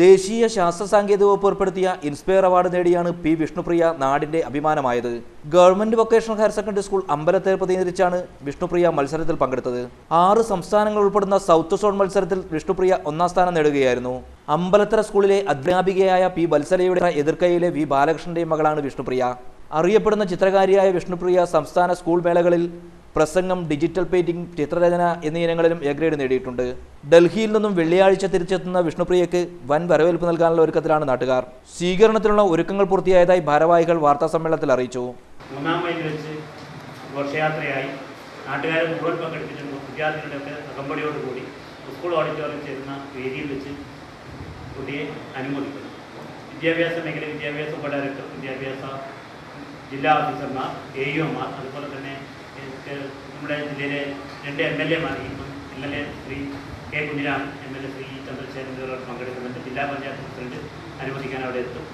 ദേശീയ ശാസ്ത്ര സാങ്കേതിക വകുപ്പ് ഏർപ്പെടുത്തിയ ഇൻസ്പയർ അവാർഡ് നേടിയാണ് പി വിഷ്ണുപ്രിയ നാടിന്റെ അഭിമാനമായത്. Government vocational higher secondary school അമ്പലത്തെ പ്രതിനിധിച്ചാണ് വിഷ്ണുപ്രിയ മത്സരത്തിൽ പങ്കെടുത്തത്. ആറ് സംസ്ഥാനങ്ങൾ ഉൾപ്പെടുന്ന സൗത്ത് സോൺ മത്സരത്തിൽ വിഷ്ണുപ്രിയ ഒന്നാം സ്ഥാനം നേടുകയായിരുന്നു. അമ്പലത്തറ സ്കൂളിലെ അധ്യാപികയായ പി വത്സലയുടെ എതിർക്കൈയിലെ വി ബാലകൃഷ്ണന്റെയും മകളാണ് വിഷ്ണുപ്രിയ. അറിയപ്പെടുന്ന ചിത്രകാരിയായ വിഷ്ണുപ്രിയ സംസ്ഥാന സ്കൂൾ മേളകളിൽ പ്രസംഗം ഡിജിറ്റൽ പെയിന്റിംഗ് ചിത്രരചന എന്നീ ഇനങ്ങളിലും എ ഗ്രേഡ് നേടിയിട്ടുണ്ട്. ഡൽഹിയിൽ നിന്നും വെള്ളിയാഴ്ച തിരിച്ചെത്തുന്ന വിഷ്ണുപ്രിയയ്ക്ക് വൻ വരവേൽപ്പ് നൽകാനുള്ള ഒരുക്കത്തിലാണ് നാട്ടുകാർ. സ്വീകരണത്തിനുള്ള ഒരുക്കങ്ങൾ പൂർത്തിയായതായി ഭാരവാഹികൾ വാർത്താ സമ്മേളനത്തിൽ അറിയിച്ചു. ഘോഷയാത്രയായി നാട്ടുകാരെ മുഴുവൻ പങ്കെടുപ്പിച്ചിട്ടുണ്ട് വിദ്യാർത്ഥികളുടെയൊക്കെ അകമ്പടിയോടുകൂടി സ്കൂൾ ഓഡിറ്റോറിയം ചേരുന്ന വേദിയിൽ വെച്ച് കുട്ടിയെ അനുമോദിക്കുന്നു. വിദ്യാഭ്യാസ മേഖല വിദ്യാഭ്യാസ ഉപ ഡയറക്ടർ വിദ്യാഭ്യാസ ജില്ലാ ഓഫീസർമാർ എ അതുപോലെ തന്നെ നമ്മുടെ ജില്ലയിലെ രണ്ട് എം എൽ എമാർ M L A Shri K Kunhiraman M L A Shri Chandrasekharan പങ്കെടുക്കുന്നുണ്ട്. ജില്ലാ പഞ്ചായത്ത് പ്രസിഡന്റ് അനുവദിക്കാൻ അവിടെ എത്തും.